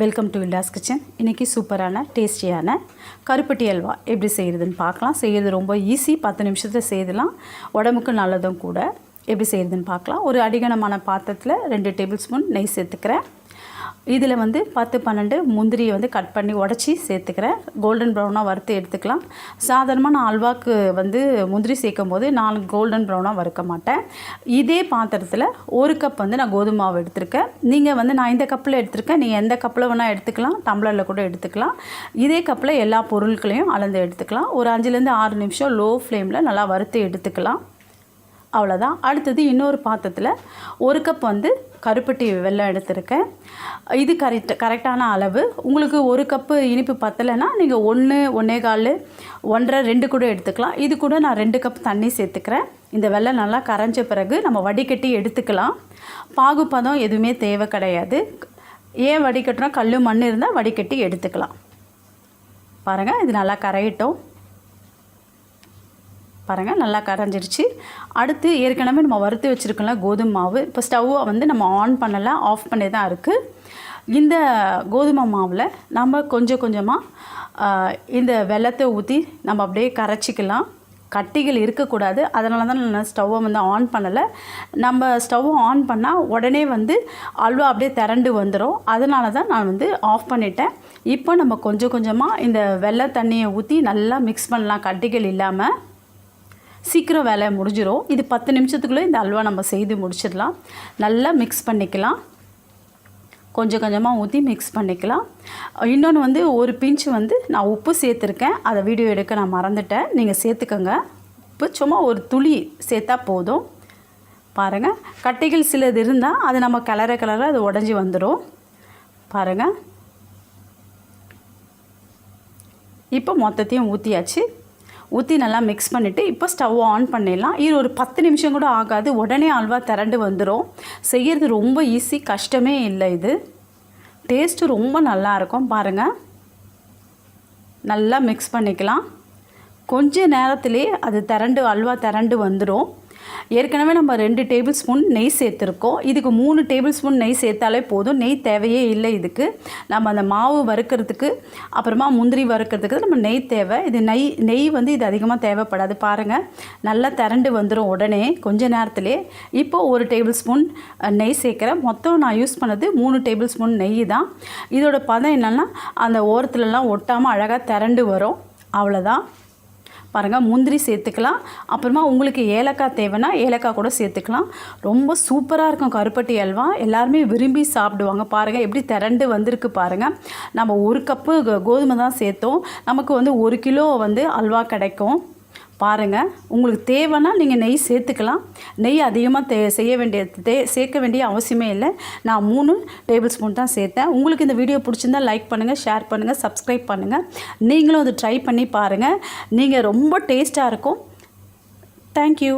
Welcome to villas kitchen இன்றைக்கி சூப்பரான டேஸ்டியான கருப்பட்டி அல்வா எப்படி செய்கிறதுன்னு பார்க்கலாம். செய்கிறது ரொம்ப ஈஸி பத்து நிமிஷத்தில் செய்தலாம் உடம்புக்கு நல்லதும் கூட எப்படி செய்கிறதுன்னு பார்க்கலாம். ஒரு அடிகனமான பாத்திரத்தில் ரெண்டு டேபிள் ஸ்பூன் நெய் சேர்த்துக்கிறேன். இதில் வந்து பத்து பன்னெண்டு முந்திரியை வந்து கட் பண்ணி உடச்சி சேர்த்துக்கிறேன். கோல்டன் ப்ரௌனாக வறுத்து எடுத்துக்கலாம். சாதாரணமாக நான் அல்வாக்கு வந்து முந்திரி சேர்க்கும் போது நான் கோல்டன் ப்ரௌனாக வறுக்க மாட்டேன். இதே பாத்திரத்தில் ஒரு கப் வந்து நான் கோதுமை மாவு எடுத்திருக்கேன். நீங்கள் வந்து நான் இந்த கப்பில் எடுத்திருக்கேன். நீங்கள் எந்த கப்பில் வேணால் எடுத்துக்கலாம். டம்ளரில் கூட எடுத்துக்கலாம். இதே கப்பில் எல்லா பொருட்களையும் அளந்து எடுத்துக்கலாம். ஒரு அஞ்சுலேருந்து ஆறு நிமிஷம் லோ ஃப்ளேமில் நல்லா வறுத்து எடுத்துக்கலாம். அவ்வளோதான் அடுத்தது இன்னொரு பாத்திரத்தில் ஒரு கப் வந்து கருப்பட்டி வெள்ளம் எடுத்திருக்கேன். இது கரெக்ட் கரெக்டான அளவு. உங்களுக்கு ஒரு கப்பு இனிப்பு பத்தலைன்னா நீங்கள் ஒன்று ஒன்றே கால் ஒன்றரை ரெண்டு கூட எடுத்துக்கலாம். இது கூட நான் ரெண்டு கப் தண்ணி சேர்த்துக்கிறேன். இந்த வெள்ளம் நல்லா கரைஞ்ச பிறகு நம்ம வடிகட்டி எடுத்துக்கலாம். பாகுப்பதம் எதுவுமே தேவை கிடையாது. ஏன் வடிகட்டுறோம்? கல் மண் இருந்தால் வடிகட்டி எடுத்துக்கலாம். பாருங்கள் இது நல்லா கரையட்டும். பாருங்கள் நல்லா கரைஞ்சிருச்சு. அடுத்து ஏற்கனவே நம்ம வறுத்து வச்சுருக்கோம்ல கோதுமை மாவு இப்போ ஸ்டவ்வை வந்து நம்ம ஆன் பண்ணலை ஆஃப் பண்ணி தான் இருக்குது இந்த கோதுமை மாவில் நம்ம கொஞ்சம் கொஞ்சமாக இந்த வெள்ளத்தை ஊற்றி நம்ம அப்படியே கரைச்சிக்கலாம். கட்டிகள் இருக்கக்கூடாது அதனால தான் நான் ஸ்டவ்வை வந்து ஆன் பண்ணலை. நம்ம ஸ்டவ்வை ஆன் பண்ணால் உடனே வந்து அல்வா அப்படியே திரண்டு வந்துடும் அதனால தான் நான் வந்து ஆஃப் பண்ணிட்டேன். இப்போ நம்ம கொஞ்சம் கொஞ்சமாக இந்த வெள்ளை தண்ணியை ஊற்றி நல்லா மிக்ஸ் பண்ணலாம் கட்டிகள் இல்லாமல் சீக்கிரம் வேலை முடிஞ்சிடும் இது பத்து நிமிஷத்துக்குள்ளே இந்த அல்வா நம்ம செய்து முடிச்சிடலாம். நல்லா மிக்ஸ் பண்ணிக்கலாம். கொஞ்சம் கொஞ்சமாக ஊற்றி மிக்ஸ் பண்ணிக்கலாம். இன்னொன்று வந்து ஒரு பிஞ்சு வந்து நான் உப்பு சேர்த்துருக்கேன். அதை வீடியோ எடுக்க நான் மறந்துட்டேன். நீங்கள் சேர்த்துக்கோங்க. உப்பு சும்மா ஒரு துளி சேர்த்தா போதும். பாருங்கள் கட்டைகள் சிலது இருந்தால் அது நம்ம கிளற கிளற அது உடஞ்சி வந்துடும் பாருங்கள் இப்போ மொத்தத்தையும் ஊற்றியாச்சு ஊற்றி நல்லா மிக்ஸ் பண்ணிவிட்டு இப்போ ஸ்டவ் ஆன் பண்ணிடலாம். இது ஒரு பத்து நிமிஷம் கூட ஆகாது. உடனே அல்வா திரண்டு வந்துடும் செய்கிறது ரொம்ப ஈஸி கஷ்டமே இல்லை இது. டேஸ்ட்டு ரொம்ப நல்லாயிருக்கும் பாருங்கள் நல்லா மிக்ஸ் பண்ணிக்கலாம். கொஞ்ச நேரத்திலே அது திரண்டு அல்வா திரண்டு வந்துடும் ஏற்கனவே நம்ம ரெண்டு டேபிள் ஸ்பூன் நெய் சேர்த்துருக்கோம். இதுக்கு மூணு டேபிள் ஸ்பூன் நெய் சேர்த்தாலே போதும். நெய் தேவையே இல்லை இதுக்கு. நம்ம அந்த மாவு வறுக்கிறதுக்கு அப்புறமா முந்திரி வறுக்கிறதுக்கு நம்ம நெய் தேவை. இது நெய் நெய் வந்து இது அதிகமாக தேவைப்படாது. பாருங்கள் நல்லா திரண்டு வந்துடும் உடனே கொஞ்ச நேரத்திலே. இப்போது ஒரு டேபிள் ஸ்பூன் நெய் சேர்க்குறேன். மொத்தம் நான் யூஸ் பண்ணது மூணு டேபிள் ஸ்பூன் நெய் தான். இதோட பதம் என்னென்னா அந்த ஓரத்துலலாம் ஒட்டாமல் அழகாக திரண்டு வரும். அவ்வளோதான் பாருங்கள் முந்திரி சேர்த்துக்கலாம். அப்புறமா உங்களுக்கு ஏலக்காய் தேவைன்னா ஏலக்காய் கூட சேர்த்துக்கலாம். ரொம்ப சூப்பராக இருக்கும் கருப்பட்டி அல்வா. எல்லாருமே விரும்பி சாப்பிடுவாங்க. பாருங்கள் எப்படி திரண்டு வந்திருக்கு பாருங்கள் நம்ம ஒரு கப்பு கோதுமை தான் சேர்த்தோம். நமக்கு வந்து ஒரு கிலோ வந்து அல்வா கிடைக்கும். பாருங்கள் உங்களுக்கு தேவைன்னா நீங்கள் நெய் சேர்த்துக்கலாம். நெய் அதிகமாக தே செய்ய வேண்டிய தே சேர்க்க வேண்டிய அவசியமே இல்லை. நான் மூணு டேபிள் ஸ்பூன் தான் சேர்த்தேன். உங்களுக்கு இந்த வீடியோ பிடிச்சிருந்தால் லைக் பண்ணுங்கள் ஷேர் பண்ணுங்கள் சப்ஸ்கிரைப் பண்ணுங்கள் நீங்களும் அதை ட்ரை பண்ணி பாருங்கள் நீங்கள் ரொம்ப டேஸ்ட்டாக இருக்கும். தேங்க்யூ